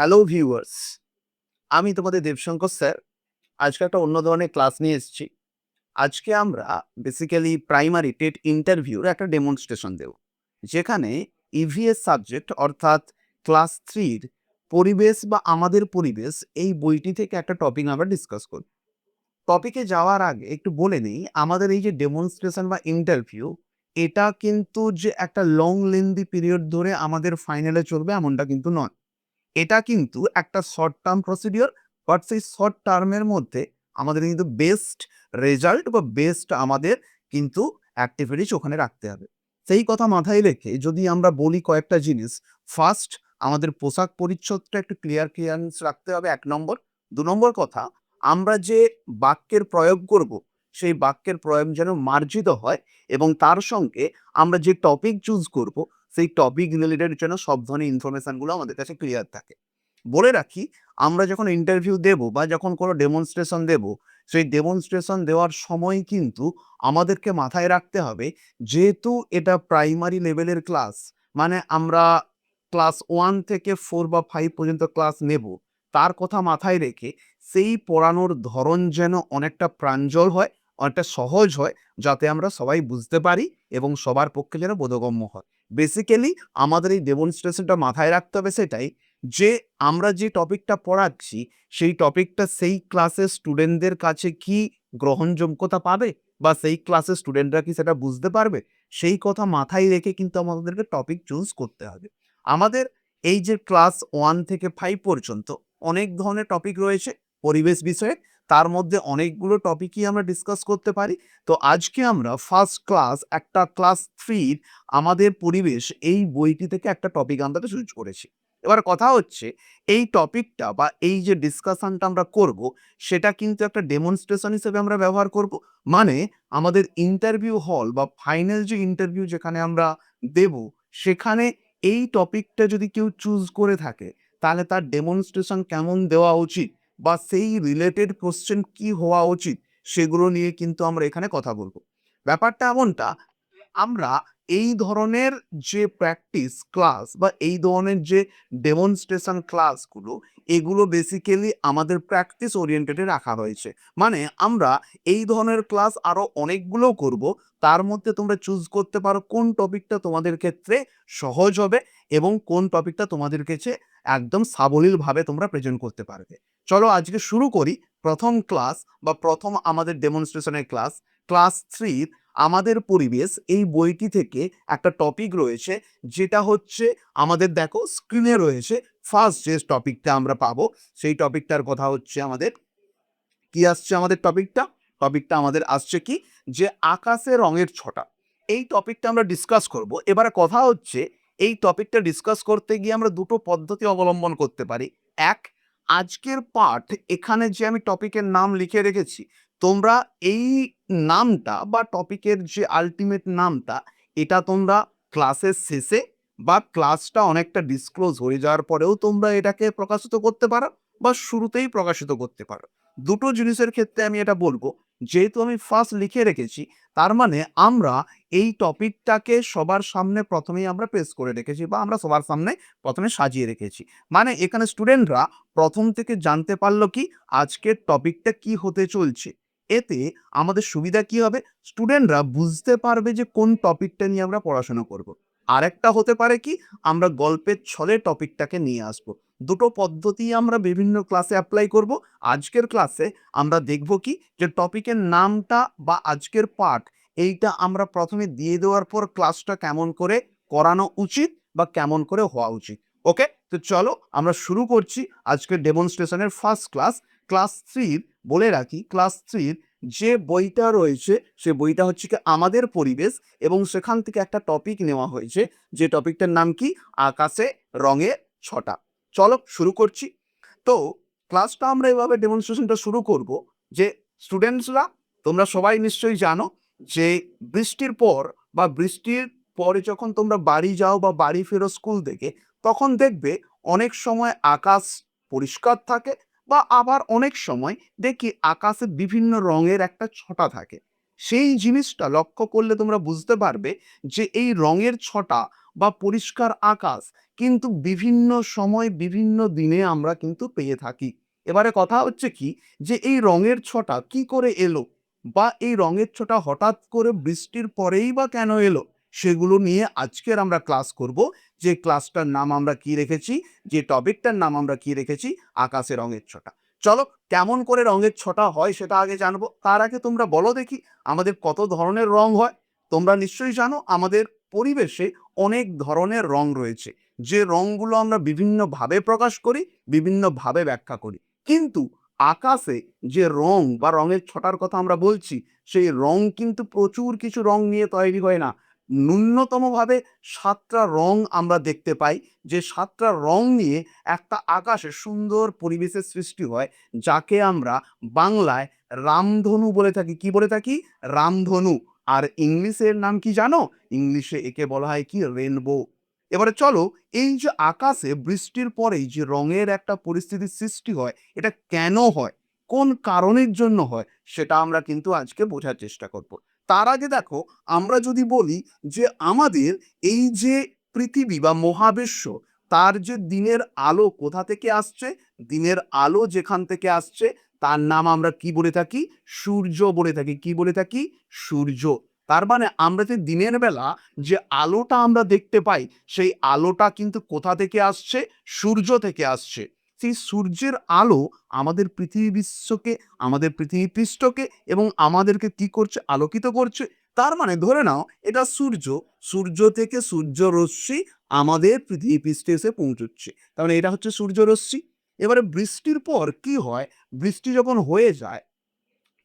Hello viewers, আমি তোমাদের Debshankar sir. আজকে একটা অন্য ধরনের ক্লাস নিয়ে এসেছি। আজকে আমরা বেসিক্যালি প্রাইমারি টেট ইন্টারভিউর একটা ডেমনস্ট্রেশন দেব, যেখানে ইভিএস সাবজেক্ট অর্থাৎ ক্লাস থ্রির পরিবেশ বা আমাদের পরিবেশ এই বইটি থেকে একটা টপিক আমরা ডিসকাস করব টপিকে যাওয়ার আগে একটু বলে নিই, আমাদের এই যে ডেমনস্ট্রেশন বা ইন্টারভিউ এটা কিন্তু যে একটা লং লেন্দি পিরিয়ড ধরে আমাদের ফাইনালে চলবে এমনটা কিন্তু নয়। এটা কিন্তু একটা শর্ট টার্ম প্রসিডিওর বাট সেই শর্ট টার্মের মধ্যে আমাদের কিন্তু বেস্ট রেজাল্ট বা বেস্ট আমাদের কিন্তু অ্যাক্টিভিটিস ওখানে রাখতে হবে। সেই কথা মাথায় রেখে যদি আমরা বলি কয়েকটা জিনিস ফার্স্ট আমাদের পোশাক পরিচ্ছদটা একটু ক্লিয়ার ক্লিয়ারেন্স রাখতে হবে এক নম্বর। দু নম্বর কথা, আমরা যে বাক্যের প্রয়োগ করব, সেই বাক্যের প্রয়োগ যেন মার্জিত হয় এবং তার সঙ্গে আমরা যে টপিক চুজ করব সেই টপিক রিলেটেড যেন সব ধরনের ইনফরমেশনগুলো আমাদের কাছে ক্লিয়ার থাকে। বলে রাখি, আমরা যখন ইন্টারভিউ দেব বা যখন কোনো ডেমনস্ট্রেশন দেব, সেই ডেমনস্ট্রেশন দেওয়ার সময় কিন্তু আমাদেরকে মাথায় রাখতে হবে, যেহেতু এটা প্রাইমারি লেভেলের ক্লাস মানে আমরা ক্লাস ওয়ান থেকে ফোর বা ফাইভ পর্যন্ত ক্লাস নেব, তার কথা মাথায় রেখে সেই পড়ানোর ধরন যেন অনেকটা প্রাঞ্জল হয় অনেকটা সহজ হয় যাতে আমরা সবাই বুঝতে পারি এবং সবার পক্ষে যেন বোধগম্য হয়। বেসিক্যালি আমাদের এই ডেমনস্ট্রেশনটা মাথায় রাখতে হবে সেটাই যে আমরা যে টপিকটা পড়াচ্ছি, সেই টপিকটা সেই ক্লাসের স্টুডেন্টদের কাছে কি গ্রহণযোগ্যতা পাবে বা সেই ক্লাসের স্টুডেন্টরা কি সেটা বুঝতে পারবে? সেই কথা মাথায় রেখে কিন্তু আমাদেরকে টপিক চুজ করতে হবে। আমাদের এই যে ক্লাস ওয়ান থেকে ফাইভ পর্যন্ত অনেক ধরনের টপিক রয়েছে। পরিবেশ বিষয়ে তার মধ্যে অনেকগুলো টপিকই আমরা ডিসকাস করতে পারি। তো আজকে আমরা ফার্স্ট ক্লাস একটা ক্লাস থ্রির আমাদের পরিবেশ এই বইটি থেকে একটা টপিক আমরা চুজ করেছি। এবার কথা হচ্ছে, এই টপিকটা বা এই যে ডিসকাশনটা আমরা করব, সেটা কিন্তু একটা ডেমনস্ট্রেশন হিসেবে আমরা ব্যবহার করব। মানে আমাদের ইন্টারভিউ হল বা ফাইনাল যে ইন্টারভিউ যেখানে আমরা দেব, সেখানে এই টপিকটা যদি কেউ চুজ করে থাকে, তাহলে তার ডেমনস্ট্রেশন কেমন দেওয়া উচিত? বা সেই রিলেটেড কোশ্চেন কি হওয়া উচিত, সেগুলো নিয়ে কিন্তু আমরা এখানে কথা বলব। ব্যাপারটা এমনটা, আমরা এই ধরনের যে প্র্যাকটিস ক্লাস বা এই ধরনের যে ডেমনস্ট্রেশন ক্লাসগুলো এগুলো বেসিক্যালি আমাদের প্র্যাকটিস ওরিয়েন্টেডে রাখা হয়েছে। মানে আমরা এই ধরনের ক্লাস আরও অনেকগুলো করব, তার মধ্যে তোমরা চুজ করতে পারো কোন টপিকটা তোমাদের ক্ষেত্রে সহজ হবে এবং কোন টপিকটা তোমাদের কাছে একদম সাবলীলভাবে তোমরা প্রেজেন্ট করতে পারবে। চলো আজকে শুরু করি প্রথম ক্লাস বা প্রথম আমাদের ডেমনস্ট্রেশনের ক্লাস ক্লাস থ্রির আমাদের পরিবেশ এই বইটি থেকে একটা টপিক রয়েছে, যেটা হচ্ছে আমাদের দেখো স্ক্রিনে রয়েছে ফার্স্ট যে টপিকটা আমরা পাবো, সেই টপিকটার কথা হচ্ছে আমাদের, কি আসছে আমাদের টপিকটা টপিকটা আমাদের আসছে কি? যে আকাশে রঙের ছটা। এই টপিকটা আমরা ডিসকাস করব। এবারে কথা হচ্ছে এই টপিকটা ডিসকাস করতে গিয়ে আমরা দুটো পদ্ধতি অবলম্বন করতে পারি। এক আজকের পাঠ এখানে যে আমি টপিকের নাম লিখে রেখেছি, তোমরা এই নামটা বা টপিকের যে আলটিমেট নামটা, এটা তোমরা ক্লাসের শেষে বা ক্লাসটা অনেকটা ডিসক্লোজ হয়ে যাওয়ার পরেও তোমরা এটাকে প্রকাশিত করতে পারো বা শুরুতেই প্রকাশিত করতে পারো। দুটো জিনিসের ক্ষেত্রে আমি এটা বলব। যেহেতু আমি ফার্স্ট লিখে রেখেছি, তার মানে আমরা এই টপিকটাকে সবার সামনে প্রথমেই আমরা পেশ করে রেখেছি বা আমরা সবার সামনে প্রথমে সাজিয়ে রেখেছি। মানে এখানে স্টুডেন্টরা প্রথম থেকে জানতে পারল কি আজকের টপিকটা কি হতে চলছে। এতে আমাদের সুবিধা কি হবে? স্টুডেন্টরা বুঝতে পারবে যে কোন টপিকটা নিয়ে আমরা পড়াশোনা করব। আরেকটা হতে পারে কি, আমরা গল্পের ছলে টপিকটাকে নিয়ে আসব। দুটো পদ্ধতি আমরা বিভিন্ন ক্লাসে অ্যাপ্লাই করব। আজকের ক্লাসে আমরা দেখব কি? যে টপিকের নামটা বা আজকের পাঠ এইটা আমরা প্রথমে দিয়ে দেওয়ার পর ক্লাসটা কেমন করে করানো উচিত বা কেমন করে হওয়া উচিত। ওকে তো চলো আমরা শুরু করছি আজকের ডেমনস্ট্রেশনের ফার্স্ট ক্লাস ক্লাস থ্রির বলে রাখি ক্লাস থ্রির যে বইটা রয়েছে, সে বইটা হচ্ছে কি আমাদের পরিবেশ এবং সেখান থেকে একটা টপিক নেওয়া হয়েছে। যে টপিকটার নাম কি? আকাশে রঙের ছটা। চলো শুরু করছি। তো ক্লাসটা আমরা এভাবে ডেমনস্ট্রেশনটা শুরু করব যে স্টুডেন্টসরা তোমরা সবাই নিশ্চয়ই জানো যে বৃষ্টির পর বা বৃষ্টির পরে যখন তোমরা বাড়ি যাও বা বাড়ি ফেরো স্কুল থেকে, তখন দেখবে অনেক সময় আকাশ পরিষ্কার থাকে বা আবার অনেক সময় দেখি আকাশে বিভিন্ন রঙের একটা ছটা থাকে। সেই জিনিসটা লক্ষ্য করলে তোমরা বুঝতে পারবে যে এই রঙের ছটা বা পরিষ্কার আকাশ, কিন্তু বিভিন্ন সময় বিভিন্ন দিনে আমরা কিন্তু পেয়ে থাকি। এবারে কথা হচ্ছে কি যে, এই রঙের ছটা কি করে এলো? বা এই রঙের ছটা হঠাৎ করে বৃষ্টির পরেই বা কেন এলো? সেগুলো নিয়ে আজকের আমরা ক্লাস করব। যে ক্লাসটার নাম আমরা কি রেখেছি? যে টপিকটার নাম আমরা কি রেখেছি? আকাশে রঙের ছটা। চলো, কেমন করে রঙের ছটা হয় সেটা আগে জানব। তার আগে তোমরা বলো দেখি, আমাদের কত ধরনের রং হয়? তোমরা নিশ্চয়ই জানো, আমাদের পরিবেশে অনেক ধরনের রং রয়েছে। যে রংগুলো আমরা বিভিন্নভাবে প্রকাশ করি, বিভিন্নভাবে ব্যাখ্যা করি। কিন্তু আকাশে যে রং বা রঙের ছটার কথা আমরা বলছি, সেই রং কিন্তু প্রচুর কিছু রং নিয়ে তৈরি হয় না। ন্যূনতমভাবে সাতটা রং আমরা দেখতে পাই, যে সাতটা রং নিয়ে একটা আকাশে সুন্দর পরিবেশের সৃষ্টি হয়, যাকে আমরা বাংলায় রামধনু বলে থাকি। কি বলে থাকি? রামধনু। আর ইংলিশের নাম কি জানো? ইংলিশে একে বলা হয় কি? রেনবো। এবারে চলো, এই যে আকাশে বৃষ্টির পরেই যে রঙের একটা পরিস্থিতির সৃষ্টি হয়, এটা কেন হয়? কোন কারণের জন্য হয়? সেটা আমরা কিন্তু আজকে বোঝার চেষ্টা করব। তার আগে দেখো, আমরা যদি বলি যে আমাদের এই যে পৃথিবী বা মহাবিশ্ব, তার যে দিনের আলো কোথা থেকে আসছে? দিনের আলো যেখান থেকে আসছে তার নাম আমরা কি বলে থাকি? সূর্য বলে থাকি। কি বলে থাকি? সূর্য। তার মানে আমরা যে দিনের বেলা যে আলোটা আমরা দেখতে পাই, সেই আলোটা কিন্তু কোথা থেকে আসছে? সূর্য থেকে আসছে। সেই সূর্যের আলো আমাদের পৃথিবী বিশ্বকে, আমাদের পৃথিবী পৃষ্ঠকে এবং আমাদেরকে কি করছে? আলোকিত করছে। তার মানে ধরে নাও, এটা সূর্য। সূর্য থেকে সূর্য রশ্মি আমাদের পৃথিবী পৃষ্ঠে এসে পৌঁছচ্ছে। তার মানে এটা হচ্ছে সূর্য রশ্মি। এবারে বৃষ্টির পর কি হয়? বৃষ্টি যখন হয়ে যায়,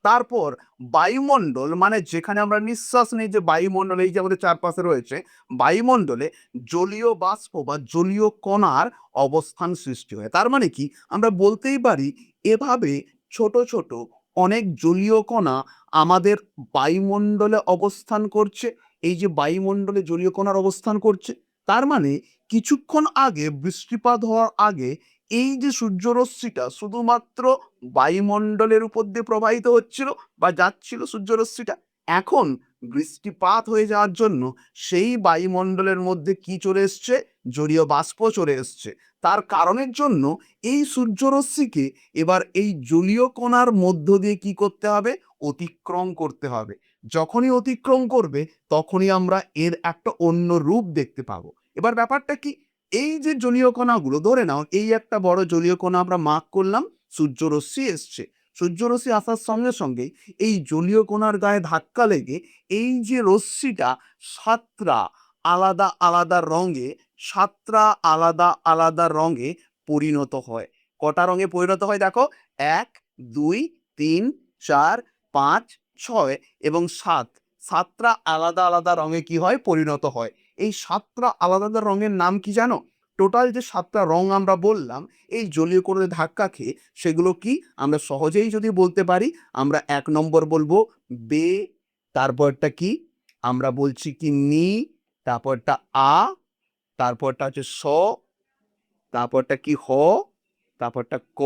তারপর বায়ুমণ্ডল মানে যেখানে আমরা নিঃশ্বাস নেই যে বায়ুমণ্ডল, এই যে আমাদের চারপাশে রয়েছে, বায়ুমণ্ডলে জলীয় বাষ্প বা জলীয় কণার অবস্থান সৃষ্টি হয়। তার মানে কি? আমরা বলতেই পারি, এভাবে ছোট ছোট অনেক জলীয় কণা আমাদের বায়ুমণ্ডলে অবস্থান করছে, এই যে বায়ুমণ্ডলে জলীয় কণার অবস্থান করছে। তার মানে কিছুক্ষণ আগে বৃষ্টিপাত হওয়ার আগে এই যে সূর্যরশ্মিটা শুধুমাত্র বায়ুমণ্ডলের উপর দিয়ে প্রবাহিত হচ্ছিল বা যাচ্ছিল সূর্যরশ্মিটা, এখন বৃষ্টিপাত হয়ে যাওয়ার জন্য সেই বায়ুমণ্ডলের মধ্যে কি চলে এসছে? জলীয় বাষ্প চলে এসছে। তার কারণের জন্য এই সূর্যরশ্মিকে এবার এই জলীয় কণার মধ্য দিয়ে কি করতে হবে? অতিক্রম করতে হবে। যখনই অতিক্রম করবে, তখনই আমরা এর একটা অন্য রূপ দেখতে পাবো। এবার ব্যাপারটা কি? এই যে জলীয় কণাগুলো, ধরে নাও এই একটা বড় জলীয় কণা আমরা মার্ক করলাম, সূর্যরশ্মি এসছে। সূর্যরশ্মি আসার সঙ্গে সঙ্গে এই জলীয় কণার গায়ে ধাক্কা লেগে এই যে রশ্মিটা সাতটা আলাদা আলাদা রঙে, সাতটা আলাদা আলাদা রঙে পরিণত হয়। কটা রঙে পরিণত হয় দেখো? এক, দুই, তিন, চার, পাঁচ, ছয় এবং সাত। সাতটা আলাদা আলাদা রঙে কি হয়? পরিণত হয়। এই সাতটা আলাদা আলাদা রঙের নাম কি জানো? টোটাল যে সাতটা রং আমরা বললাম, এই জলীয় করে ধাক্কা খেয়ে সেগুলো কি আমরা সহজেই যদি বলতে পারি, আমরা এক নম্বর বলব বে, তারপরটা কি? আমরা বলছি কি নি, তারপরটা আ, তারপরটা হচ্ছে স, তারপরটা কি হ, তারপরটা ক,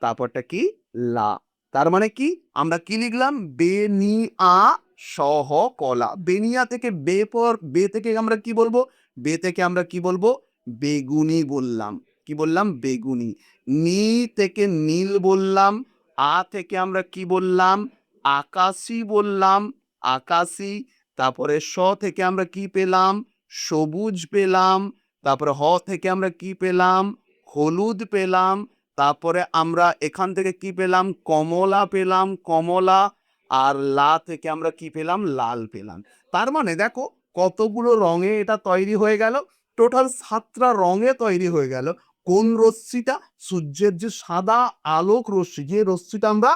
তারপরটা কি লা। তার মানে কি? আমরা কি লিখলাম? বেনিয়া সহ কলা বেনিয়া থেকে বে পর, বে থেকে আমরা কি বলব? বে থেকে আমরা কি বলব? বেগুনি বললাম। কি বললাম? বেগুনি। নি থেকে নীল বললাম। আ থেকে আমরা কি বললাম? আকাশি বললাম। আকাশি। তারপরে স থেকে আমরা কি পেলাম? সবুজ পেলাম। তারপরে হ থেকে আমরা কি পেলাম? হলুদ পেলাম। তারপরে আমরা এখান থেকে কি পেলাম? কমলা পেলাম, কমলা আর লা থেকে আমরা কি পেলাম? লাল পেলাম। তার মানে দেখো, কতগুলো রঙে এটা তৈরি হয়ে গেল। টোটাল সাতটা রঙে তৈরি হয়ে গেল। কোন রশ্মিটা? সূর্যের যে সাদা আলোক রশ্মি, যে রশ্মিটা আমরা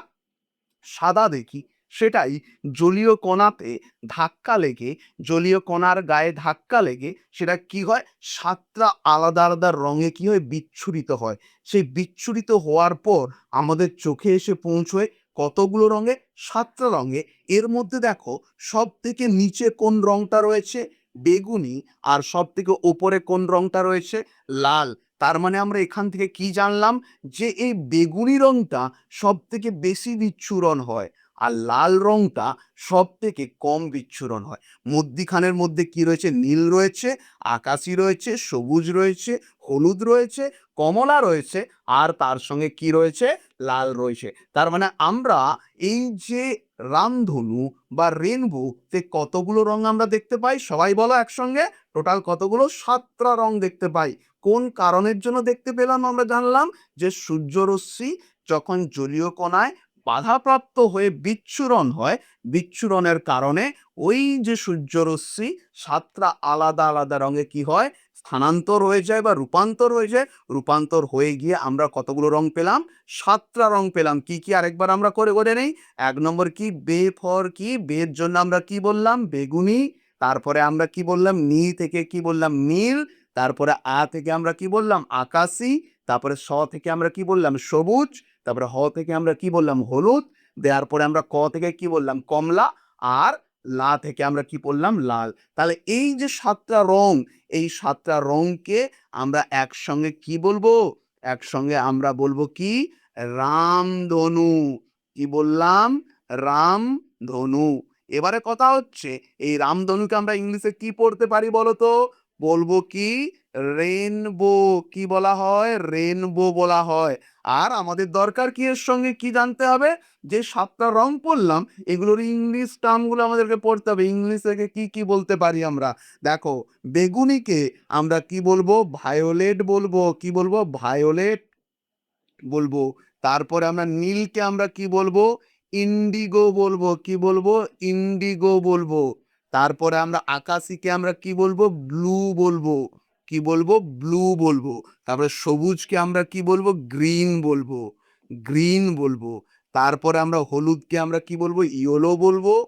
সাদা দেখি। সেটাই জলীয় কণাতে ধাক্কা লেগে, জলীয় কণার গায়ে ধাক্কা লেগে সেটা কি হয়? সাতটা আলাদা আলাদা রঙে কি হয়? বিচ্ছুরিত হয়। সেই বিচ্ছুরিত হওয়ার পর আমাদের চোখে এসে পৌঁছয় কতগুলো রঙে? সাতটা রঙে। এর মধ্যে দেখো সব থেকে নিচে কোন রংটা রয়েছে? বেগুনি। আর সব থেকে ওপরে কোন রংটা রয়েছে? লাল। তার মানে আমরা এখান থেকে কি জানলাম? যে এই বেগুনি রংটা সব থেকে বেশি বিচ্ছুরণ হয়। আর লাল রংটা সব থেকে কম বিচ্ছুরণ হয়। মধ্যিখানের মধ্যে কি রয়েছে? নীল রয়েছে, আকাশি রয়েছে, সবুজ রয়েছে, হলুদ রয়েছে, কমলা রয়েছে আর তার সঙ্গে কি রয়েছে? লাল রয়েছে। তার মানে আমরা এই যে রামধনু বা রেনবো তে কতগুলো রং আমরা দেখতে পাই? সবাই বলো একসঙ্গে। টোটাল কতগুলো? সাতটা রং দেখতে পাই। কোন কারণের জন্য দেখতে পেলাম আমরা জানলাম যে সূর্যরশ্মি যখন জলীয় কণায় বাধাপ্রাপ্ত হয়ে বিচ্ছুরণ হয়, বিচ্ছুরণের কারণে ওই যে সূর্যরশ্মি সাতটা আলাদা আলাদা রঙে কি হয়? স্থানান্তর হয়ে যায় বা রূপান্তর হয়ে যায়। রূপান্তর হয়ে গিয়ে আমরা কতগুলো রং পেলাম? সাতটা রং পেলাম। কি কি আরেকবার আমরা করে করে নেই? এক নম্বর কি? বে ফর কি? বের জন্য আমরা কি বললাম? বেগুনি। তারপরে আমরা কি বললাম? নি থেকে কি বললাম? নীল। তারপরে আ থেকে আমরা কি বললাম? আকাশি। তারপরে স থেকে আমরা কি বললাম? সবুজ। তারপরে হ থেকে আমরা কি বললাম? হলুদ। দেওয়ার পরে আমরা ক থেকে কি বললাম? কমলা। আর লা থেকে আমরা কি বললাম? লাল। তাহলে এই যে সাতটা রং, এই সাতটা রংকে আমরা একসঙ্গে কি বলব? একসঙ্গে আমরা বলব কি? রামধনু। কি বললাম? রামধনু। এবারে কথা হচ্ছে, এই রামধনুকে আমরা ইংলিশে কি পড়তে পারি বলো তো বলব কি? রেনবো কি বলা হয়? রেনবো বলা হয়। আর আমাদের দরকার কি এর সঙ্গে কি জানতে হবে? যে সাতটা রং পড়লাম, এগুলোর ইংলিশ টার্মগুলো আমাদেরকে পড়তে হবে। ইংলিশ কি কি বলতে পারি আমরা? দেখো, বেগুনিকে আমরা কি বলব? ভায়োলেট বলব। কি বলব? ভায়োলেট বলব। তারপরে আমরা নীলকে আমরা কি বলব? ইন্ডিগো বলব। কি বলব? ইন্ডিগো বলব। তারপরে আমরা আকাশিকে আমরা কি বলব? ব্লু বলব। কি বলব? ব্লু বলব। তারপরে সবুজকে আমরা কি বলব? গ্রিন বলব। গ্রিন বলব। তারপরে আমরা হলুদকে আমরা কি বলব? ইয়েলো বলব।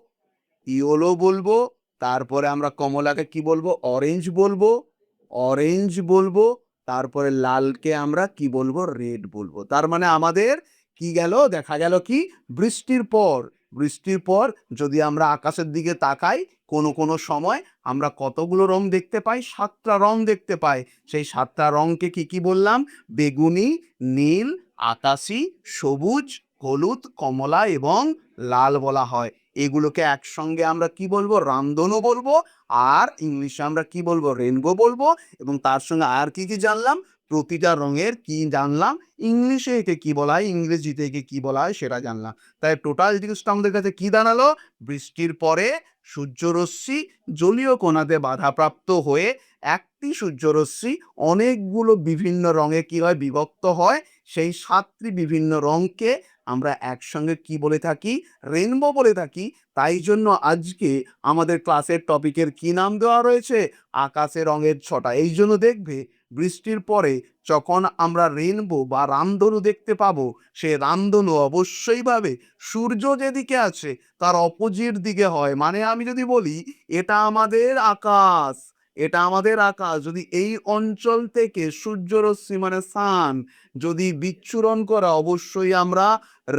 ইয়েলো বলব। তারপরে আমরা কমলাকে কি বলব? অরেঞ্জ বলব। অরেঞ্জ বলব। তারপরে লালকে আমরা কি বলব? রেড বলব। তার মানে আমাদের কি গেল? দেখা গেল কি? বৃষ্টির পর। বৃষ্টির পর যদি আমরা আকাশের দিকে তাকাই কোনো কোনো সময় আমরা কতগুলো রং দেখতে পাই? সাতটা রং দেখতে পাই। সেই সাতটা রংকে কি কি বললাম? বেগুনি, নীল, আকাশি, সবুজ, হলুদ, কমলা এবং লাল বলা হয়। এগুলোকে একসঙ্গে আমরা কি বলব? রামধনু বলব। আর ইংলিশে আমরা কি বলব? রেনবো বলব। এবং তার সঙ্গে আর কি কি জানলাম? প্রতিটা রঙের কি জানলাম? ইংলিশে একে কি বলা হয় ইংরেজিতে একে কি বলা হয় সেটা জানলাম। তাই টোটাল জিনিসটা আমাদের কাছে কি দাঁড়াল? বৃষ্টির পরে সূর্যরশ্মি জলীয় কণাতে বাধাপ্রাপ্ত হয়ে একটি সূর্যরশ্মি অনেকগুলো বিভিন্ন রঙে কি হয়? বিভক্ত হয়। সেই সাতটি বিভিন্ন রঙকে আমরা একসঙ্গে কি বলে থাকি? রেনবো বলে থাকি। তাই জন্য আজকে আমাদের ক্লাসের টপিকের কি নাম দেওয়া রয়েছে? আকাশে রঙের ছটা। এই জন্য দেখবে বৃষ্টির পরে যখন আমরা রেনবো বা রামধনু দেখতে পাবো, সে রামধনু অবশ্যই ভাবে সূর্য যেদিকে আছে তার অপোজিট দিকে হয়। মানে আমি যদি বলি, এটা আমাদের আকাশ, এটা আমাদের আকাশ। যদি এই অঞ্চল থেকে সূর্যরশ্মি মানে সান যদি বিচ্ছুরণ করা, অবশ্যই আমরা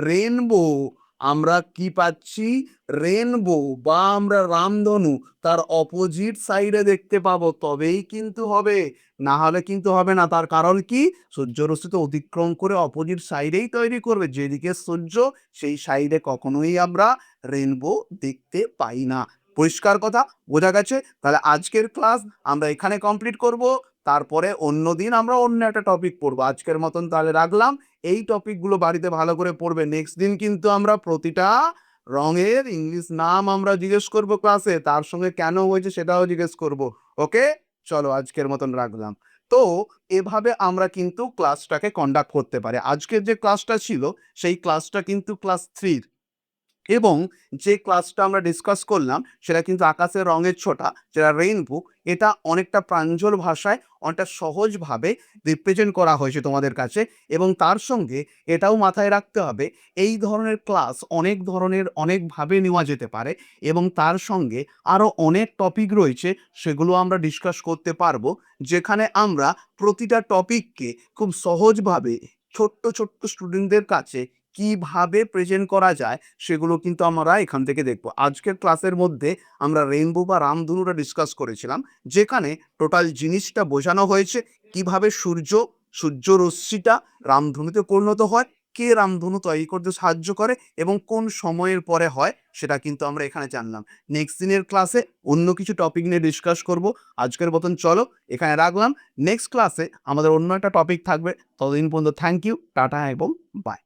রেনবো আমরা কি পাচ্ছি? রেনবো বা আমরা রামধনু, তার অপোজিট সাইডে দেখতে পাবো। তবেই কিন্তু হবে, না হলে কিন্তু হবে না। তার কারণ কি? সূর্যরশ্মি তো অতিক্রম করে অপোজিট সাইডেই তৈরি করবে। যেদিকে সূর্য, সেই সাইডে কখনোই আমরা রেনবো দেখতে পাই না। পরিষ্কার কথা? বোঝা গেছে? তাহলে আজকের ক্লাস আমরা এখানে কমপ্লিট করব। তারপরে অন্য দিন আমরা অন্য একটা টপিক পড়ব। আজকের মতন তাহলে রাখলাম। এই টপিকগুলো বাড়িতে ভালো করে পড়বে। নেক্সট দিন কিন্তু আমরা প্রতিটা রঙের ইংলিশ নাম আমরা জিজ্ঞেস করব ক্লাসে তার সঙ্গে কেন হয়েছে সেটাও জিজ্ঞেস করব। ওকে চলো আজকের মতন রাখলাম। তো এভাবে আমরা কিন্তু ক্লাসটাকে কন্ডাক্ট করতে পারি। আজকের যে ক্লাসটা ছিল, সেই ক্লাসটা কিন্তু ক্লাস থ্রির এবং যে ক্লাসটা আমরা ডিসকাস করলাম, সেটা কিন্তু আকাশের রঙের ছোটা যেটা রেইনবো এটা অনেকটা প্রাঞ্জল ভাষায়, অনেকটা সহজভাবে রিপ্রেজেন্ট করা হয়েছে তোমাদের কাছে এবং তার সঙ্গে এটাও মাথায় রাখতে হবে, এই ধরনের ক্লাস অনেক ধরনের, অনেকভাবে নেওয়া যেতে পারে এবং তার সঙ্গে আরও অনেক টপিক রয়েছে, সেগুলো আমরা ডিসকাস করতে পারব, যেখানে আমরা প্রতিটা টপিককে খুব সহজভাবে ছোট্ট ছোট্ট স্টুডেন্টদের কাছে কীভাবে প্রেজেন্ট করা যায় সেগুলো কিন্তু আমরা এখান থেকে দেখব। আজকের ক্লাসের মধ্যে আমরা রেইনবো বা রামধনুটা ডিসকাস করেছিলাম, যেখানে টোটাল জিনিসটা বোঝানো হয়েছে কীভাবে সূর্য সূর্য রশ্মিটা রামধনুতে পরিণত হয়, কে রামধনু তৈরি করতে সাহায্য করে এবং কোন সময়ের পরে হয় সেটা কিন্তু আমরা এখানে জানলাম। নেক্সট দিনের ক্লাসে অন্য কিছু টপিক নিয়ে ডিসকাস করব। আজকের মতন চলো, এখানে রাখলাম। নেক্সট ক্লাসে আমাদের অন্য একটা টপিক থাকবে। ততদিন পর্যন্ত থ্যাংক ইউ টাটা এবং বাই